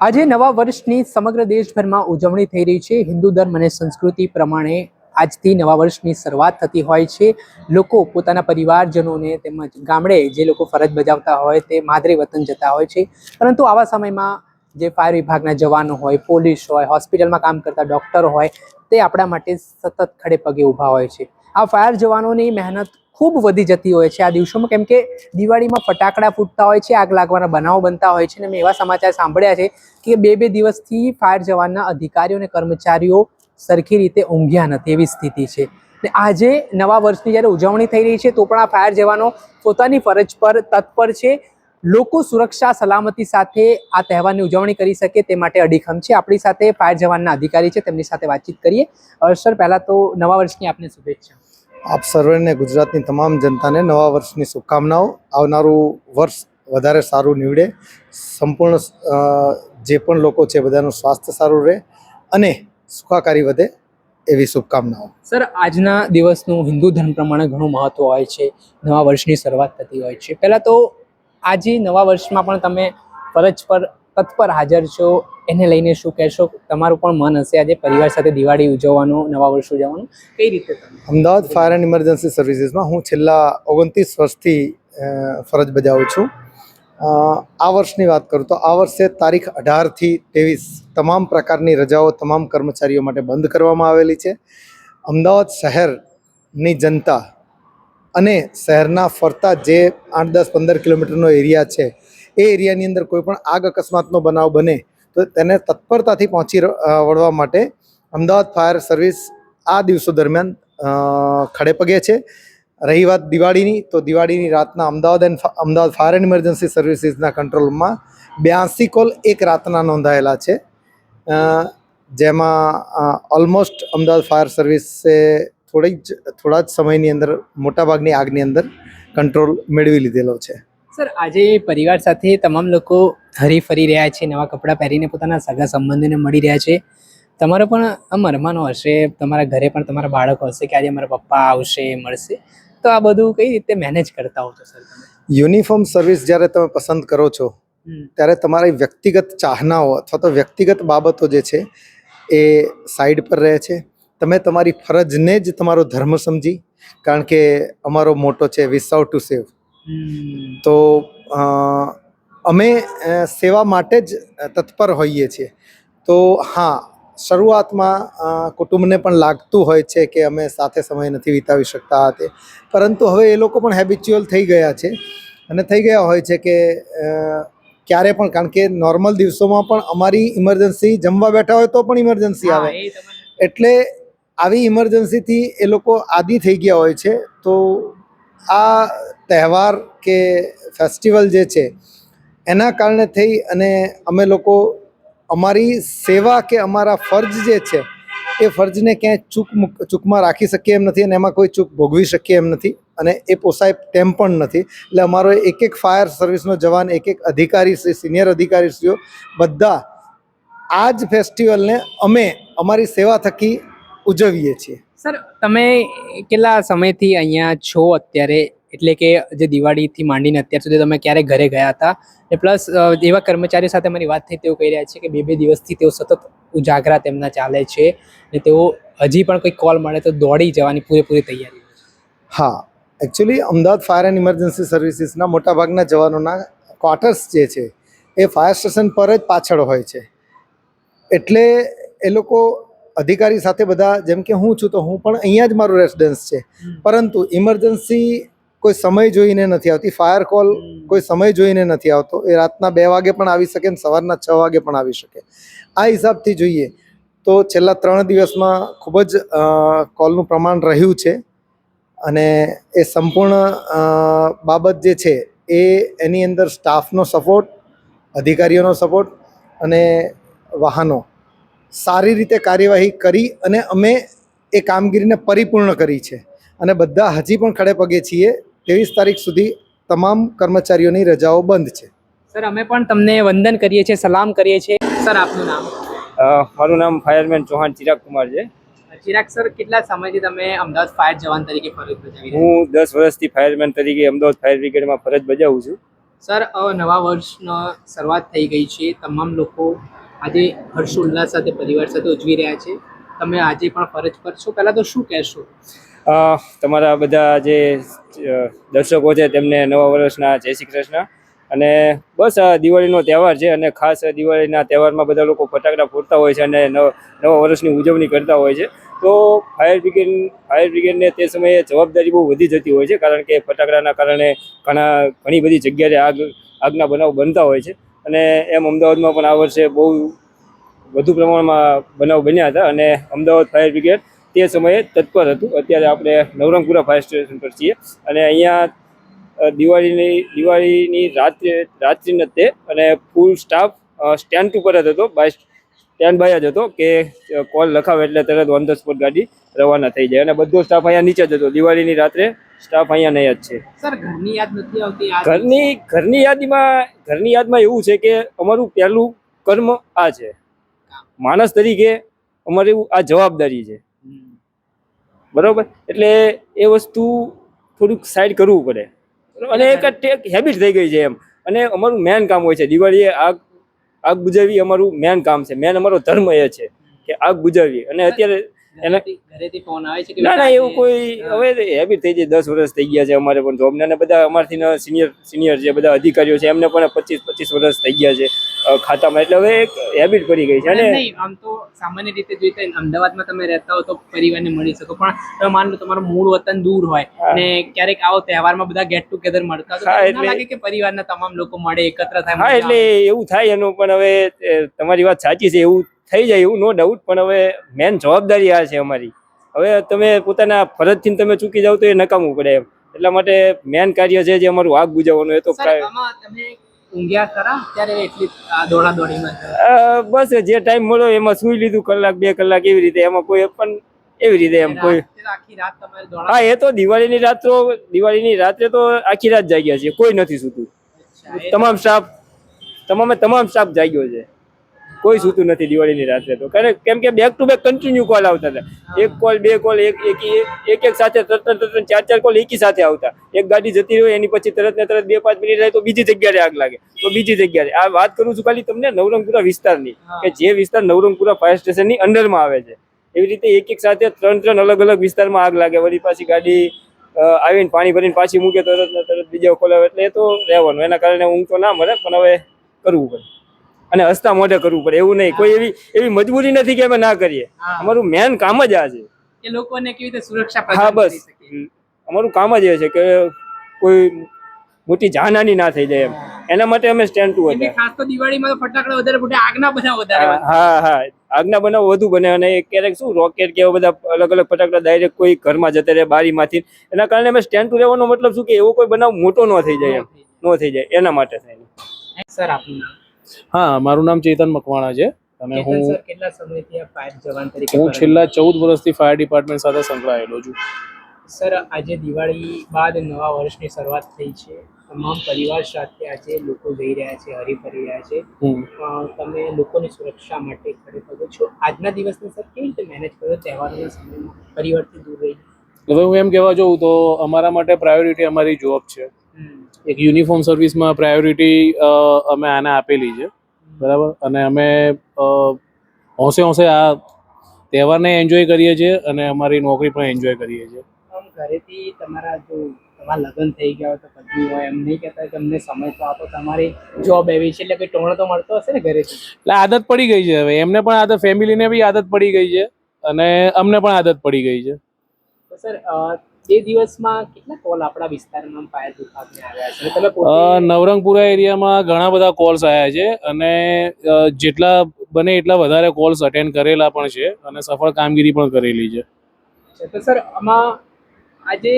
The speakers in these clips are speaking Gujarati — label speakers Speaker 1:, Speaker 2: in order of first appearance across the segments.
Speaker 1: આજે નવા વર્ષની સમગ્ર દેશભરમાં ઉજવણી થઈ રહી છે. હિન્દુ ધર્મ અને સંસ્કૃતિ પ્રમાણે આજથી નવા વર્ષની શરૂઆત થતી હોય છે. લોકો પોતાના પરિવારજનોને તેમજ ગામડે જે લોકો ફરજ બજાવતા હોય તે માદરે વતન જતા હોય છે. પરંતુ આવા સમયમાં જે ફાયર વિભાગના જવાનો હોય, પોલીસ હોય, હોસ્પિટલમાં કામ કરતા ડૉક્ટર હોય, તે આપણા માટે સતત ખડે પગે ઊભા હોય છે. આ ફાયર જવાનોની મહેનત ખૂબ વધી જતી હોય છે આ દિવસોમાં. કેમ કે દિવાળીમાં ફટાકડા ફૂટતા હોય છે, આગ લાગવાના બનાવો બનતા હોય છે અને મેં એવા સમાચાર સાંભળ્યા છે કે બે બે દિવસથી ફાયર જવાનના અધિકારીઓ અને કર્મચારીઓ સરખી રીતે ઊંઘ્યા નથી એવી સ્થિતિ છે. ને આજે નવા વર્ષની જ્યારે ઉજવણી થઈ રહી છે તો પણ આ ફાયર જવાનો પોતાની ફરજ પર તત્પર છે. લોકો સુરક્ષા, સલામતી સાથે આ તહેવારની ઉજવણી કરી શકે તે માટે અડીખમ છે. આપણી સાથે ફાયર જવાનના અધિકારી છે, તેમની સાથે વાતચીત કરીએ. સર, પહેલાં તો નવા વર્ષની આપને શુભેચ્છા.
Speaker 2: આપ સર્વેને ગુજરાતની તમામ જનતાને નવા વર્ષની શુભકામનાઓ. આવનારું વર્ષ વધારે સારું નીવડે. સંપૂર્ણ જે પણ લોકો છે બધાનું સ્વાસ્થ્ય સારું રહે અને સુખાકારી વધે એવી શુભકામનાઓ.
Speaker 1: સર, આજના દિવસનું હિન્દુ ધર્મ પ્રમાણે ઘણું મહત્વ હોય છે. નવા વર્ષની શરૂઆત થતી હોય છે. પહેલાં તો આજે નવા વર્ષમાં પણ તમે ફરજ પર, તત્પર હાજર છો. એને લઈને શું કહેશો? તમારું પણ મન હશે આજે પરિવાર સાથે દિવાળી ઉજવવાનું, નવા વર્ષ ઉજવવાનું. કઈ રીતે
Speaker 2: અમદાવાદ ફાયર એન્ડ ઇમરજન્સી સર્વિસીસમાં હું છેલ્લા ઓગણત્રીસ વર્ષથી ફરજ બજાવું છું. આ વર્ષની વાત કરું તો આ વર્ષે તારીખ અઢારથી ત્રેવીસ તમામ પ્રકારની રજાઓ તમામ કર્મચારીઓ માટે બંધ કરવામાં આવેલી છે. અમદાવાદ શહેરની જનતા અને શહેરના ફરતા જે આઠ દસ પંદર કિલોમીટરનો એરિયા છે, એ એરિયાની અંદર કોઈ પણ આગ અકસ્માતનો બનાવ બને તો તેને તત્પરતાથી પહોંચી વળવા માટે અમદાવાદ ફાયર સર્વિસ આ દિવસો દરમિયાન ખડેપગે છે. રહી વાત દિવાળીની, તો દિવાળીની રાતના Ahmedabad and Ahmedabad fire and emergency સર્વિસીસના કંટ્રોલમાં બ્યાસી કોલ એક રાતના નોંધાયેલા છે. જેમાં ઓલમોસ્ટ અમદાવાદ ફાયર સર્વિસે થોડીક જ, થોડા જ સમયની અંદર, મોટાભાગની આગની અંદર કંટ્રોલ મેળવી લીધેલો છે.
Speaker 1: સર આજે પરિવાર સાથે તમામ લોકો હરી ફરી રહ્યા છે નવા કપડાં પહેરીને પોતાના સગા સંબંધીને મળી રહ્યા છે. તમારો પણ આમ અરમાનો હશે તમારા ઘરે પણ તમારા બાળકો હશે કે આજે મારા પપ્પા આવશે મળશે. તો આ બધું કઈ રીતે મેનેજ કરતા હો છો સર તમે?
Speaker 2: યુનિફોર્મ સર્વિસ જ્યારે તમે પસંદ કરો છો ત્યારે તમારી વ્યક્તિગત ચાહનાઓ અથવા તો વ્યક્તિગત બાબતો જે છે એ સાઈડ પર રહે છે. તમે તમારી ફરજને જ તમારો ધર્મ સમજી કારણ કે અમારો મોટો છે વિસાઉટ ટુ સેવ. તો અમે સેવા માટે જ તત્પર હોઈએ છીએ. તો હા શરૂઆતમાં કુટુંબને પણ લાગતું હોય છે કે અમે સાથે સમય નથી વિતાવી શકતા તે. પરંતુ હવે એ લોકો પણ હેબિચ્યુઅલ થઈ ગયા છે. અને થઈ ગયા હોય છે કે ક્યારે પણ કારણ કે નોર્મલ દિવસોમાં પણ અમારી ઇમરજન્સી જમવા બેઠા હોય તો પણ ઇમરજન્સી આવે. એટલે આવી ઇમરજન્સીથી એ લોકો આદિ થઈ ગયા હોય છે. તો આ તહેવાર કે ફેસ્ટિવલ જે છે, એના કારણે થઈ અને અમે લોકો અમારી સેવા કે અમારા ફરજ જે છે, એ ફરજને ક્યાંય ચૂક ચૂકમાં રાખી શકીએ એમ નથી અને એમાં કોઈ ચૂક ભોગવી શકીએ એમ નથી અને એ પોસાય તેમ પણ નથી. એટલે અમારો એક એક ફાયર સર્વિસનો જવાન એક એક અધિકારી શ્રી સિનિયર અધિકારીશ્રીઓ બધા આ જ ફેસ્ટિવલને અમે અમારી સેવા થકી ઉજવીએ છીએ.
Speaker 1: સર, તમે કેટલા સમયથી અહીંયા છો અત્યારે? એટલે કે જે દિવાળીથી માંડીને અત્યાર સુધી તમે ક્યારે ઘરે ગયા હતા? એ પ્લસ એવા કર્મચારીઓ સાથે મારી વાત થઈ તેઓ કહી રહ્યા છે કે બે બે દિવસથી તેઓ સતત ઉજાગરા તેમના ચાલે છે ને તેઓ હજી પણ કોઈ કોલ મળે તો દોડી જવાની પૂરેપૂરી તૈયારી
Speaker 2: હા actually Ahmedabad fire and emergency સર્વિસીસના મોટાભાગના જવાનોના ક્વાર્ટર્સ જે છે, એ ફાયર સ્ટેશન પર જ પાછળ હોય છે. એટલે એ લોકો અધિકારી સાથે બધા જેમ કે હું છું તો હું પણ અહીંયા જ મારું રેસિડન્સ છે. પરંતુ ઇમરજન્સી કોઈ સમય જોઈને નથી આવતી. ફાયર કોલ કોઈ સમય જોઈને નથી આવતો. એ રાતના બે વાગે પણ આવી શકે ને સવારના છ વાગે પણ આવી શકે. આ હિસાબથી જોઈએ તો છેલ્લા ત્રણ દિવસમાં ખૂબ જ કોલનું પ્રમાણ રહ્યું છે. અને એ સંપૂર્ણ બાબત જે છે એ એની અંદર સ્ટાફનો સપોર્ટ અધિકારીઓનો સપોર્ટ અને વાહનો સારી રીતે કાર્યવાહી કરી અને અમે એ કામગીરીને પરિપૂર્ણ કરી છે. અને બધા હજી પણ ખડે પગે છીએ. ત્રેવીસ તારીખ સુધી તમામ કર્મચારીઓની રજાઓ બંધ છે.
Speaker 1: સર અમે પણ તમને વંદન કરીએ છીએ સલામ કરીએ છીએ. સર આપનું નામ?
Speaker 3: મારું નામ ફાયરમેન ચૌહાણ ચિરાગ કુમાર છે
Speaker 1: ચિરાગ સર કેટલા સમયથી તમે અમદાવાદ ફાયર જવાન તરીકે ફરજ બજાવી
Speaker 3: હું દસ વર્ષથી ફાયરમેન તરીકે અમદાવાદ ફાયર બ્રિગેડમાં ફરજ બજાવું છું.
Speaker 1: સર નવા વર્ષનો શરૂઆત થઈ ગઈ છે. તમામ લોકો આજે હર્ષોલ્લાસ સાથે પરિવાર સાથે ઉજવી રહ્યા છે. તમે આજે પણ ફરજ પર છો. પહેલાં તો શું કહેશો?
Speaker 3: તમારા બધા જે દર્શકો છે તેમને નવા વર્ષના જય શ્રી કૃષ્ણ. અને બસ આ દિવાળીનો તહેવાર છે અને ખાસ દિવાળીના તહેવારમાં બધા લોકો ફટાકડા ફોડતા હોય છે અને નવ વર્ષની ઉજવણી કરતા હોય છે. તો ફાયર બ્રિગેડ, ફાયર બ્રિગેડને તે સમયે જવાબદારી બહુ વધી જતી હોય છે કારણ કે ફટાકડાના કારણે ઘણા, ઘણી બધી જગ્યાએ આગ, આગના બનાવ બનતા હોય છે. અને એમ અમદાવાદમાં પણ આ વર્ષે બહુ વધુ પ્રમાણમાં બનાવ બન્યા હતા અને અમદાવાદ ફાયર બ્રિગેડ તે સમયે તત્પર હતું. અત્યારે આપણે નવરંગપુરા ફાયર સ્ટેશન પર છીએ અને અહીંયા દિવાળીની દિવાળીની રાત્રે, રાત્રિ તે અને ફૂલ સ્ટાફ સ્ટેન્ડ ઉપર જ હતો બાય સ્ટેન્ડ બાય જ હતો કે કોલ લખાવે એટલે તરત ઓન ધ સ્પોટ ગાડી રવાના થઈ જાય અને બધો સ્ટાફ અહીંયા નીચે જ હતો. દિવાળીની રાત્રે સ્ટાફ અહીંયા નહીં જ છે.
Speaker 1: સર ઘરની યાદ નથી આવતી
Speaker 3: ઘરની ઘરની યાદીમાં ઘરની યાદમાં એવું છે કે અમારું પહેલું કર્મ આ છે. માણસ તરીકે અમારે આ જવાબદારી છે. બરોબર? એટલે એ વસ્તુ થોડુંક સાઈડ કરવું પડે. અને એક હેબિટ થઈ ગઈ છે એમ. અને અમારું મેન કામ હોય છે. દિવાળીએ આગ આગ બુજાવી અમારું મેન કામ છે. મેન અમારો ધર્મ એ છે કે આગ બુજાવી. અને અત્યારે એના
Speaker 1: ઘરેથી ફોન આવે છે કે
Speaker 3: ના ના એવું કોઈ હવે હેબિટ થઈ જાય દસ વર્ષ થઈ ગયા છે અમારે પણ જોબ ને બધા અમારથી સિનિયર સિનિયર છે બધા અધિકારીઓ છે એમને પણ પચીસ પચીસ વર્ષ થઈ ગયા છે ખાતામાં. એટલે હવે એક હેબિટ પડી ગઈ છે
Speaker 1: અને આમ તો સામાન્ય રીતે જોઈએ તો અમદાવાદમાં તમે રહેતા હો તો પરિવારને મળી શકો પણ તમે માન લો તમારું મૂળ વતન દૂર હોય ને ક્યારેક આવો તહેવારમાં બધા ગેટ ટુગેધર મળતા તો લાગે કે પરિવારના તમામ લોકો મળે એકત્ર થાય
Speaker 3: હા એટલે એવું થાય એનું પણ હવે તમારી વાત સાચી છે એવું થઈ જાય એવું નો ડાઉટ પણ હવે મેન જવાબદારી આ છે અમારી. હવે તમે પોતાના ફરજથી તમે ચૂકી જાવ તો એ નકામવું પડે એમ. એટલા માટે મેન કાર્ય છે જે અમારું આગ બુજાવવાનું એ તો બસ જે ટાઈમ મળ્યો એમાં સુઈ લીધું કલાક બે કલાક એવી રીતે. એમાં કોઈ પણ એવી રીતે એમ કોઈ
Speaker 1: રાત્રે
Speaker 3: હા એ તો દિવાળીની રાત તો દિવાળીની રાત્રે તો આખી રાત જાગ્યા છે કોઈ નથી સૂતું. તમામ સ્ટાફ તમામે તમામ સ્ટાફ જાગ્યો છે. કોઈ સૂતું નથી દિવાળીની રાત્રે તો. કારણ કેમ કે back to back continue call આવતા હતા. એક કોલ બે કોલ એક એક એક એક સાથે તરત તરત ચાર ચાર કોલ એકી સાથે આવતા. એક ગાડી જતી રહી એની પછી તરત ને તરત બે પાંચ મિનિટ રહે તો બીજી જગ્યાએ આગ લાગે. તો બીજી જગ્યાએ. આ વાત કરું છું ખાલી તમને નવરંગપુરા વિસ્તારની કે જે વિસ્તાર નવરંગપુરા ફાયર સ્ટેશનની અંડરમાં આવે છે. એવી રીતે એક એક સાથે ત્રણ ત્રણ અલગ અલગ વિસ્તારમાં આગ લાગે. વળી પાછી ગાડી આવીને પાણી ભરીને પાછી મૂકે તરત ને તરત બીજા ખોલાવે એટલે એ તો રહેવાનું. એના કારણે ઊંઘ તો ના મળે પણ હવે કરવું પડે. અને હસતા મોઢે કરવું પડે એવું નહીં. કોઈ એવી એવી મજબૂરી નથી કે અમે ના કરીએ. અમારું મેન કામ જ આ છે.
Speaker 1: કે લોકોને કેવી રીતે સુરક્ષા
Speaker 3: હા બસ. અમારું કામ જ એ છે કે કોઈ મોટી જાનહાની ના થઈ જાય એમ. એના માટે અમે સ્ટેન્ડ ટુ હતા
Speaker 1: ખાસ તો દિવાળીમાં તો ફટાકડા વધારે ફૂટે આગના બનાવ વધારે
Speaker 3: હા હા આગના બનાવ વધુ બને અને ક્યારેક શું રોકેટ કે એવા બધા અલગ અલગ ફટાકડા ડાયરેક્ટ કોઈ ઘરમાં જતા રહે બારીમાંથી. એના કારણે અમે સ્ટેન્ડ ટુ રહેવાનો મતલબ શું કે એવો કોઈ બનાવ મોટો ન થઈ જાય એમ. ન થઈ જાય. એના માટે થઈને.
Speaker 1: સર આપનું નામ.
Speaker 4: હા મારું નામ ચેતન મકવાણા છે અને હું
Speaker 1: કેટલા સમયથી ફાયર જવાન તરીકે
Speaker 4: હું છેલ્લા ચૌદ વર્ષથી ફાયર ડિપાર્ટમેન્ટ સાથે સંકળાયેલો છું.
Speaker 1: સર આજે દિવાળી બાદ નવા વર્ષની શરૂઆત થઈ છે. તમામ પરિવાર સાથે આજે લોકો જઈ રહ્યા છે હરી ફરી રહ્યા છે. તમે લોકોની સુરક્ષા માટે ખડે પગો છો. આજના દિવસને સર કેવી રીતે મેનેજ કર્યો તહેવારોના સમયમાં? પરિવારથી દૂર રહી
Speaker 4: હવે હું એમ કહેવા જાઉં તો અમારા માટે પ્રાયોરિટી અમારી જોબ છે. એક યુનિફોર્મ સર્વિસમાં પ્રાયોરિટી અમે આને આપેલી છે. બરાબર? અને અમે હોંશે હોંશે આ તહેવારને એન્જોય કરીએ છીએ અને અમારી નોકરી પણ એન્જોય કરીએ છીએ.
Speaker 1: ઘરેથી તમારા જો તમારા લગ્ન થઈ ગયા હોય તો પત્ની હોય એમ નહીં કહેતા કે અમને સમય તો આપો. તમારી જોબ એવી છે એટલે કંઈ ટોણો તો મળતો હશે ને ઘરેથી?
Speaker 4: એટલે આદત પડી ગઈ છે હવે. એમને પણ આદત ફેમિલીને બી આદત પડી ગઈ છે અને અમને પણ આદત પડી ગઈ છે.
Speaker 1: સર તે દિવસમાં કેટલા કોલ આપણા વિસ્તારમાં ફાયર વિભાગને આવ્યા છે? તમે
Speaker 4: નવરંગપુરા એરિયામાં ઘણા બધા કોલ્સ આવ્યા છે અને જેટલા બને એટલા વધારે કોલ્સ અટેન્ડ કરેલા પણ છે અને સફળ કામગીરી પણ કરેલી છે.
Speaker 1: છે તો સર આમાં આજે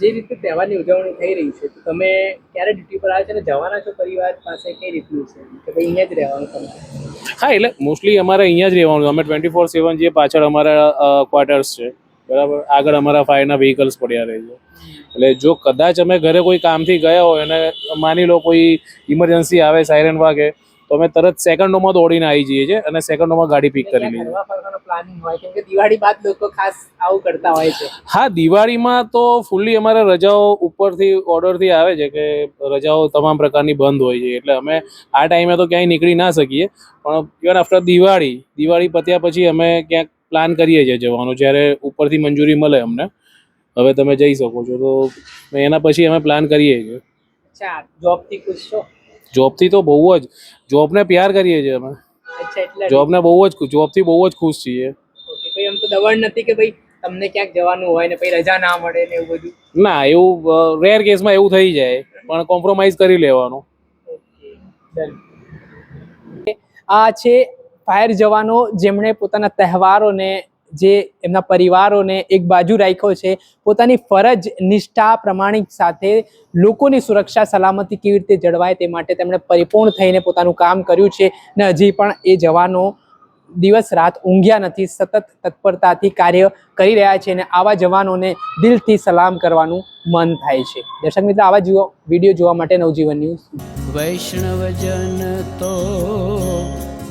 Speaker 1: જે રીતે તહેવારની ઉજવણી થઈ રહી છે તમે ક્યારે ડ્યુટી પર આવ્યા છો અને જવાના છો પરિવાર પાસે? કઈ રીતનું છે? કે ભાઈ અહીંયા જ રહેવાનું તમારે
Speaker 4: હા એટલે મોસ્ટલી અમારે અહીંયા જ રહેવાનું અમે ટ્વેન્ટી ફોર સેવન જે પાછળ અમારા ક્વાર્ટર્સ છે. બરાબર? આગળ અમારા ફાયરના વ્હીકલ્સ પડ્યા રહે છે. એટલે જો કદાચ અમે ઘરે કોઈ કામથી ગયા હોય અને માની લો કોઈ ઇમરજન્સી આવે સાયરન વાગે, તો અમે તરત સેકન્ડોમાં દોડીને આવી જઈએ છીએ અને સેકન્ડોમાં ગાડી પિક કરી લઈએ હા, દિવાળીમાં તો ફૂલ્લી અમારે રજાઓ ઉપરથી ઓર્ડરથી આવે છે કે રજાઓ તમામ પ્રકારની બંધ હોય છે. એટલે અમે આ ટાઈમે તો ક્યાંય નીકળી ના શકીએ. પણ ઇવન આફ્ટર દિવાળી દિવાળી પત્યા પછી અમે ક્યાંક પ્લાન કરીએ છીએ જવાનું જ્યારે ઉપરથી મંજૂરી મળે અમને. હવે તમે જઈ શકો છો. તો એના પછી અમે પ્લાન કરીએ છીએ.
Speaker 1: જોબથી ખુશ છો?
Speaker 4: જોબથી તો બહુ જ. જોબને પ્યાર કરીએ છીએ અમે. જોબને બહુ જ જોબથી બહુ જ ખુશ છીએ.
Speaker 1: કોઈ એમ તો દબાણ નથી કે ભાઈ તમને ક્યાંક જવાનું હોય ને પછી રજા ના મળે ને એવું બધું?
Speaker 4: ના એવું રેર કેસમાં એવું થઈ જાય પણ કોમ્પ્રોમાઇઝ કરી લેવાનું.
Speaker 1: આ છે ફાયર જવાનો જેમણે પોતાના તહેવારોને જે એમના પરિવારોને એક બાજુ રાખ્યો છે, પોતાની ફરજ, નિષ્ઠા, પ્રમાણિક સાથે લોકોની સુરક્ષા, સલામતી કેવી રીતે જળવાય તે માટે તેમણે પરિપૂર્ણ થઈને પોતાનું કામ કર્યું છે ને હજી પણ એ જવાનો દિવસ રાત ઊંઘ્યા નથી, સતત તત્પરતાથી કાર્ય કરી રહ્યા છે અને આવા જવાનોને દિલથી સલામ કરવાનું મન થાય છે. દર્શક મિત્રો, આવા વીડિયો જોવા માટે નવજીવન ન્યૂઝ.
Speaker 5: વૈષ્ણવજન